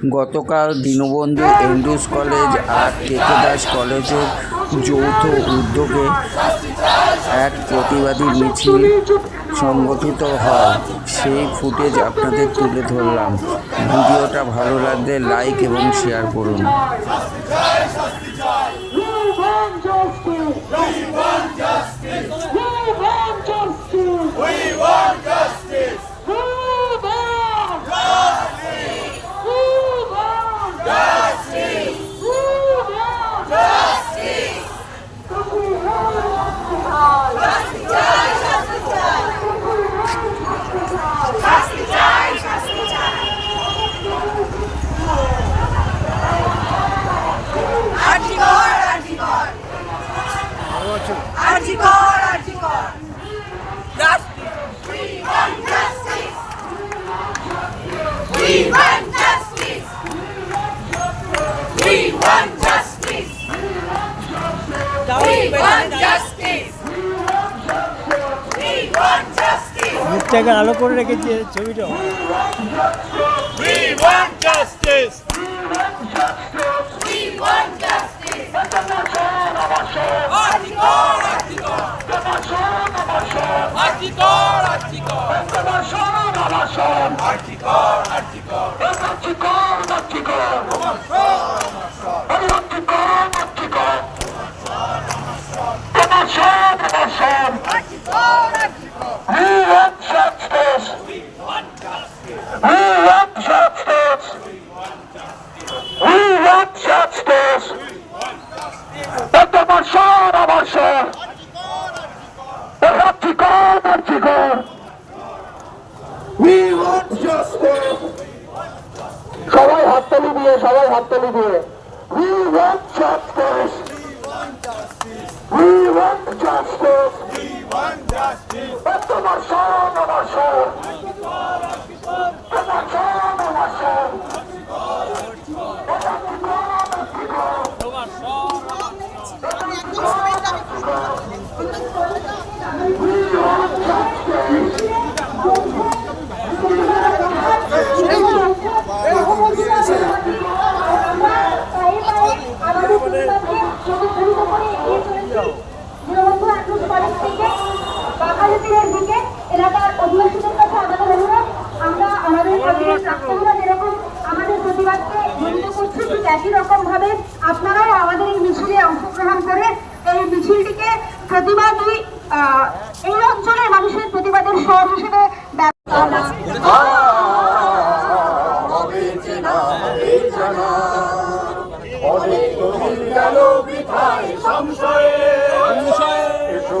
গতকাল Dinabandhu Andrews college আর কেকে দাস কলেজের যৌথ উদ্যোগে এক প্রতিবাদী মিছিল সংগঠিত হয়। সেই ফুটেজ আপনাদের তুলে ধরলাম। ভিডিওটা ভালো লাগলে লাইক এবং শেয়ার করুন We want justice. We want justice. We want justice. We want justice. We want justice. RG Kar RG Kar RG Kar RG Kar We want justice. We want justice. We want justice. We want justice. We want justice. আলো করে রেখেছে ছবিটা want justice. We want justice. Artikor, artikor. Artikor, artikor. Artikor, artikor. RG Kar RG Kar We want justice. We want justice. We want justice. We want justice. একটা বর্ষর অবসর রাত্রিকর রাত্রিকর We want justice. সবাই হাততালি দিয়ে সবাই হাততালি দিয়ে We want justice. We want justice. একটা বর্ষর অবসর বর্ষর মিছিলটিকে প্রতিবাদী এই অঞ্চলের মানুষের প্রতিবাদের স্বর হিসেবে সংশয়ে। এসো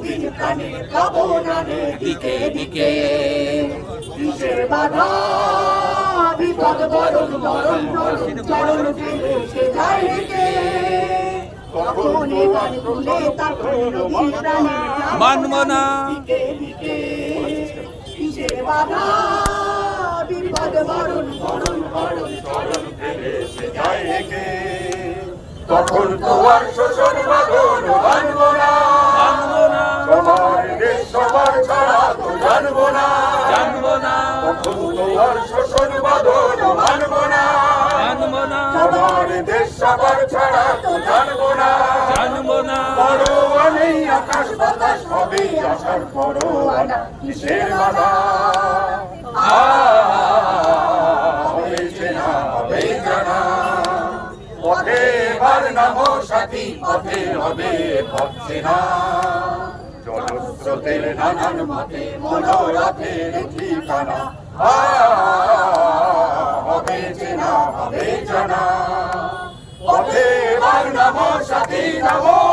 নবীন প্রাণের দিকে দিকে। কিসের বাধা বিপদ বরণ বরণ বরণ চরণ ফেলে সে যায় মানব না কিসের বাধা বিপদ বরণ বরণ বরণ চরণ ফেলে সে যায় রেখে। তখন তো আর শোষণ না তখন তো আর শোষণ বাঁধন মানব না জানব না সবার দেশ সবার ছাড়া তো জানব না জানব না পরোয়া নেই আকাশ বাতাস হবে আসার পরোয়ানা কিসের বাধা হয়েছে না হবে জানা না জলস্রোতের নানান মতে মনোরথের ঠিকানা হবে চেনা হবে জানা পথে বার নাম সাথী নামো